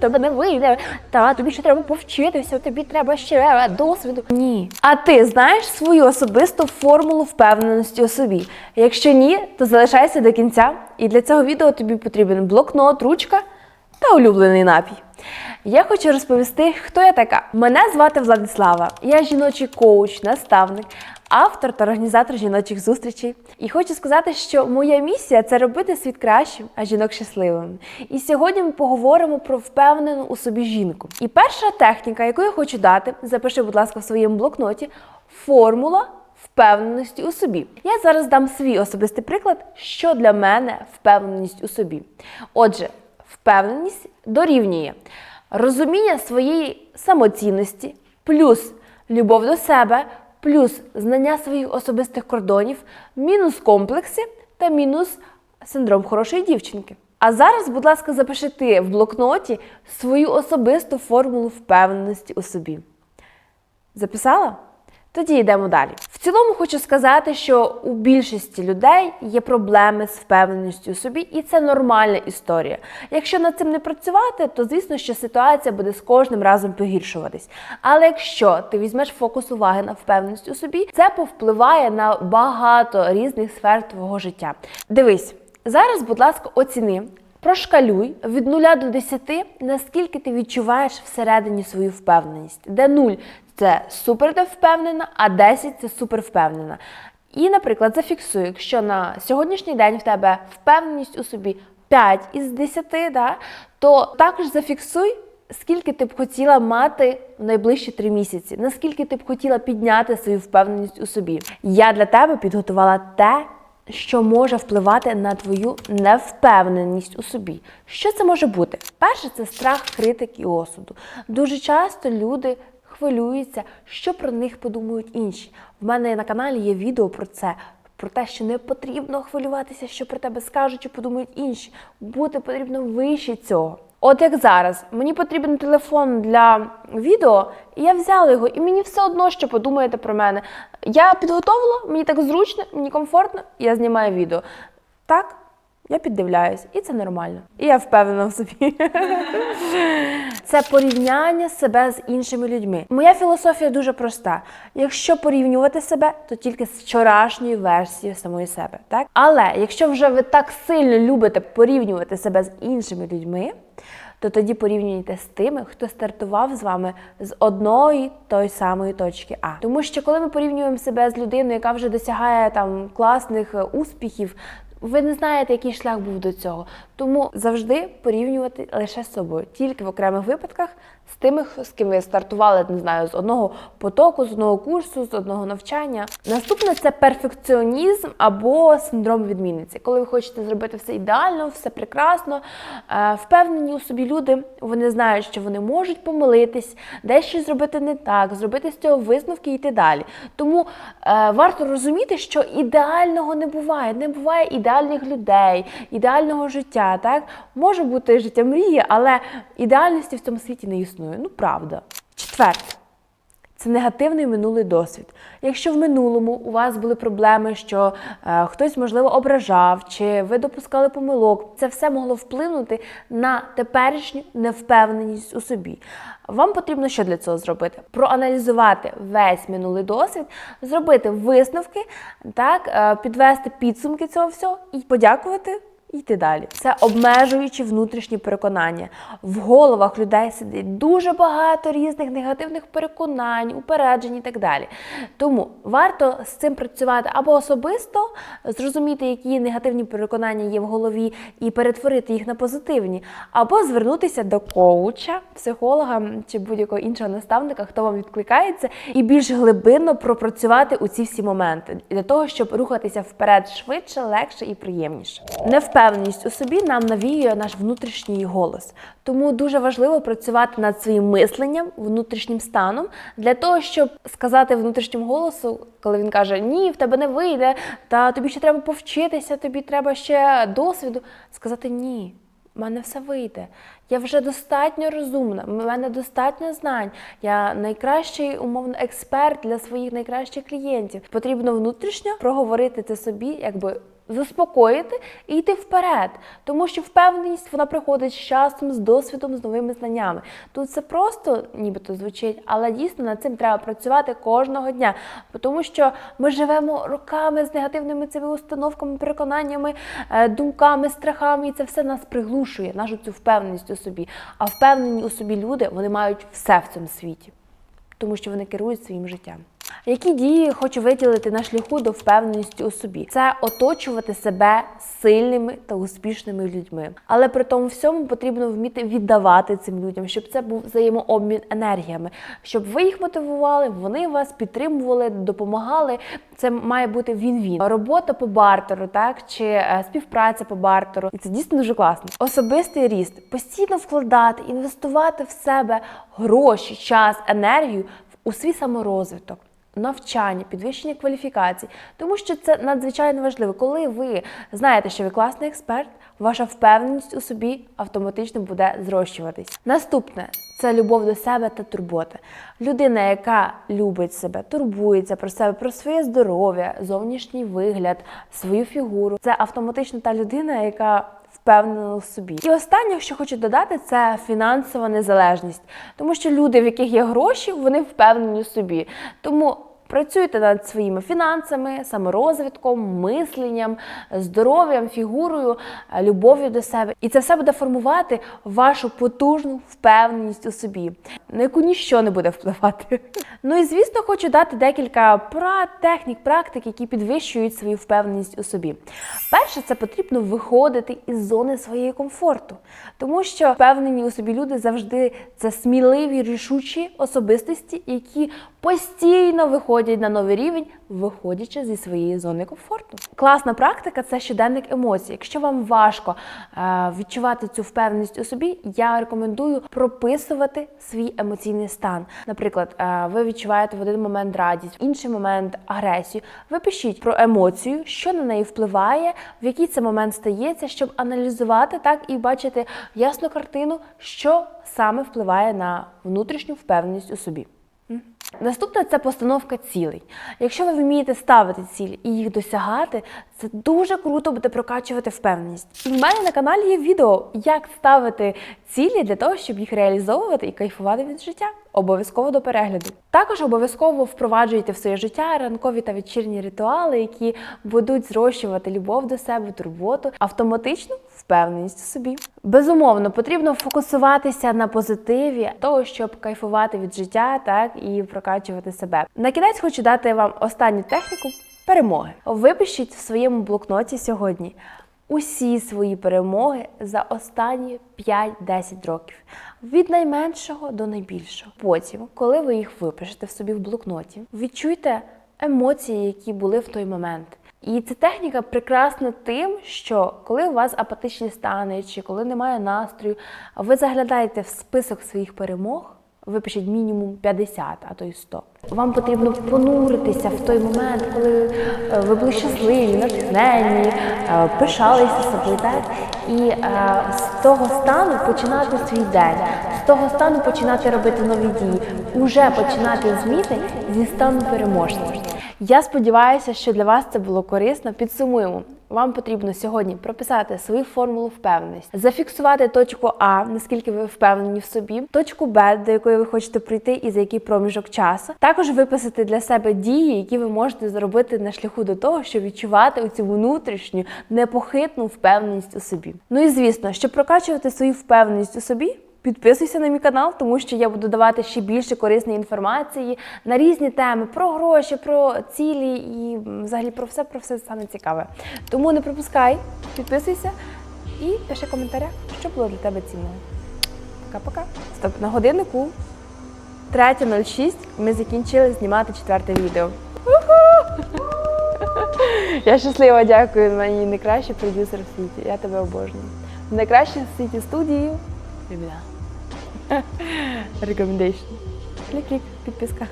тебе не вийде, та тобі ще треба повчитися, тобі треба ще досвіду. Ні. А ти знаєш свою особисту формулу впевненості у собі? Якщо ні, то залишайся до кінця. І для цього відео тобі потрібен блокнот, ручка та улюблений напій. Я хочу розповісти, хто я така. Мене звати Владислава. Я жіночий коуч, наставник, автор та організатор жіночих зустрічей. І хочу сказати, що моя місія це робити світ кращим, а жінок щасливими. І сьогодні ми поговоримо про впевнену у собі жінку. І перша техніка, яку я хочу дати, запиши, будь ласка, в своєму блокноті формула впевненості у собі. Я зараз дам свій особистий приклад, що для мене впевненість у собі. Отже, впевненість дорівнює розуміння своєї самоцінності, плюс любов до себе, плюс знання своїх особистих кордонів, мінус комплекси та мінус синдром хорошої дівчинки. А зараз, будь ласка, запиши в блокноті свою особисту формулу впевненості у собі. Записала? Тоді йдемо далі. В цілому хочу сказати, що у більшості людей є проблеми з впевненістю у собі, і це нормальна історія. Якщо над цим не працювати, то звісно, що ситуація буде з кожним разом погіршуватись. Але якщо ти візьмеш фокус уваги на впевненість у собі, це повпливає на багато різних сфер твого життя. Дивись, зараз, будь ласка, оціни. Прошкалюй від 0 до 10, наскільки ти відчуваєш всередині свою впевненість, де 0 це супер впевнена, а 10 це супер впевнена. І, наприклад, зафіксуй, якщо на сьогоднішній день в тебе впевненість у собі 5 із 10, да, то також зафіксуй, скільки ти б хотіла мати в найближчі 3 місяці, наскільки ти б хотіла підняти свою впевненість у собі. Я для тебе підготувала те, що може впливати на твою невпевненість у собі. Що це може бути? Перше, це страх критики і осуду. Дуже часто люди хвилюються, що про них подумають інші. В мене на каналі є відео про це. Про те, що не потрібно хвилюватися, що про тебе скажуть чи подумають інші. Бути потрібно вище цього. От як зараз, мені потрібен телефон для відео, і я взяла його, і мені все одно, що подумаєте про мене. Я підготовила, мені так зручно, мені комфортно, я знімаю відео. Так, я піддивляюсь, і це нормально. І я впевнена в собі. Це порівняння себе з іншими людьми. Моя філософія дуже проста: якщо порівнювати себе, то тільки з вчорашньою версією самої себе. Так? Але якщо вже ви так сильно любите порівнювати себе з іншими людьми, то тоді порівнюйте з тими, хто стартував з вами з одної тої самої точки А. Тому що коли ми порівнюємо себе з людиною, яка вже досягає там класних е, успіхів, ви не знаєте, який шлях був до цього. Тому завжди порівнювати лише з собою, тільки в окремих випадках з тими, з ким ви стартували, не знаю, з одного потоку, з одного курсу, з одного навчання. Наступне це перфекціонізм або синдром відмінниці. Коли ви хочете зробити все ідеально, все прекрасно, е, впевнені у собі люди, вони знають, що вони можуть помилитись, дещо зробити не так, зробити з цього висновки і йти далі. Тому е, варто розуміти, що ідеального не буває. Не буває ідеальних людей, ідеального життя. Так може бути життя мрії, але ідеальності в цьому світі не існує. Ну правда. Четверте. Це негативний минулий досвід. Якщо в минулому у вас були проблеми, що е, хтось, можливо, ображав, чи ви допускали помилок, це все могло вплинути на теперішню невпевненість у собі. Вам потрібно що для цього зробити? Проаналізувати весь минулий досвід, зробити висновки, так, е, підвести підсумки цього всього і подякувати йти далі. Це обмежуючі внутрішні переконання. В головах людей сидить дуже багато різних негативних переконань, упереджень і так далі. Тому варто з цим працювати або особисто, зрозуміти, які негативні переконання є в голові, і перетворити їх на позитивні, або звернутися до коуча, психолога чи будь-якого іншого наставника, хто вам відкликається, і більш глибинно пропрацювати у ці всі моменти для того, щоб рухатися вперед швидше, легше і приємніше. Невпевненість у собі нам навіює наш внутрішній голос. Тому дуже важливо працювати над своїм мисленням, внутрішнім станом, для того, щоб сказати внутрішньому голосу, коли він каже Ні, в тебе не вийде, та тобі ще треба повчитися, тобі треба ще досвіду, сказати ні. У мене все вийде. Я вже достатньо розумна, в мене достатньо знань. Я найкращий умовно експерт для своїх найкращих клієнтів. Потрібно внутрішньо проговорити це собі, якби заспокоїти і йти вперед. Тому що впевненість вона приходить з часом, з досвідом, з новими знаннями. Тут це просто нібито звучить, але дійсно над цим треба працювати кожного дня. Тому що ми живемо роками з негативними цими установками, переконаннями, е, думками, страхами, і це все нас приглушує, нашу цю впевненість у собі. А впевнені у собі люди вони мають все в цьому світі, тому що вони керують своїм життям. Які дії хочу виділити на шляху до впевненості у собі? Це оточувати себе сильними та успішними людьми. Але при тому всьому потрібно вміти віддавати цим людям, щоб це був взаємообмін енергіями, щоб ви їх мотивували, вони вас підтримували, допомагали. Це має бути він-він. Робота по бартеру, так чи е, співпраця по бартеру. І це дійсно дуже класно. Особистий ріст, постійно вкладати, інвестувати в себе гроші, час, енергію у свій саморозвиток. Навчання, підвищення кваліфікацій, тому що це надзвичайно важливо. Коли ви знаєте, що ви класний експерт, ваша впевненість у собі автоматично буде зрощуватись. Наступне це любов до себе та турбота. Людина, яка любить себе, турбується про себе, про своє здоров'я, зовнішній вигляд, свою фігуру. Це автоматично та людина, яка впевнена у собі. І останнє, що хочу додати, це фінансова незалежність, тому що люди, в яких є гроші, вони впевнені у собі. Тому Працюйте над своїми фінансами, саморозвитком, мисленням, здоров'ям, фігурою, е, любов'ю до себе. І це все буде формувати вашу потужну впевненість у собі, на яку ніщо не буде впливати. Ну і звісно, хочу дати декілька порад, технік, практик, які підвищують свою впевненість у собі. Перше, це потрібно виходити із зони своєї комфорту, тому що впевнені у собі люди завжди це сміливі, рішучі особистості, які постійно виходять на новий рівень, виходячи зі своєї зони комфорту. Класна практика це щоденник емоцій. Якщо вам важко е, відчувати цю впевненість у собі, я рекомендую прописувати свій емоційний стан. Наприклад, е, ви відчуваєте в один момент радість, в інший момент агресію. Ви пишіть про емоцію, що на неї впливає, в який це момент стається, щоб аналізувати так і бачити ясну картину, що саме впливає на внутрішню впевненість у собі. Наступне це постановка цілей. Якщо ви вмієте ставити цілі і їх досягати, це дуже круто буде прокачувати впевненість. В мене на каналі є відео, як ставити цілі для того, щоб їх реалізовувати і кайфувати від життя. Обов'язково до перегляду. Також обов'язково впроваджуйте в своє життя ранкові та вечірні ритуали, які будуть зрощувати любов до себе, турботу, автоматичну впевненість у собі. Безумовно, потрібно фокусуватися на позитиві того, щоб кайфувати від життя, так і прокачувати себе. На кінець хочу дати вам останню техніку перемоги. Випишіть в своєму блокноті сьогодні усі свої перемоги за останні 5-10 років, від найменшого до найбільшого. Потім, коли ви їх випишете в собі в блокноті, відчуйте емоції, які були в той момент. І ця техніка прекрасна тим, що коли у вас апатичні стани, чи коли немає настрою, ви заглядаєте в список своїх перемог. Випишіть мінімум 50, а то й 100. Вам потрібно понуритися в той момент, коли е, ви були щасливі, натхненні, е, пишалися собою, так? І е, з того стану починати свій день, з того стану починати робити нові дії, уже починати зміни зі стану переможця. Я сподіваюся, що для вас це було корисно. Підсумуємо. Вам потрібно сьогодні прописати свою формулу впевненості, зафіксувати точку А, наскільки ви впевнені в собі, точку Б, до якої ви хочете прийти, і за який проміжок часу. Також виписати для себе дії, які ви можете зробити на шляху до того, щоб відчувати цю внутрішню непохитну впевненість у собі. Ну і звісно, щоб прокачувати свою впевненість у собі. Підписуйся на мій канал, тому що я буду давати ще більше корисної інформації на різні теми про гроші, про цілі і взагалі про все про все саме цікаве. Тому не пропускай, підписуйся і пиши в коментарях, що було для тебе цінного. Пока-пока. Стоп, на годиннику 3.06 ми закінчили знімати четверте відео. Я щаслива, дякую. Мені найкращий продюсер в світі. Я тебе обожнюю. Найкраще в світі студії. Ребята. Recommendation. Клик-клик, підписка.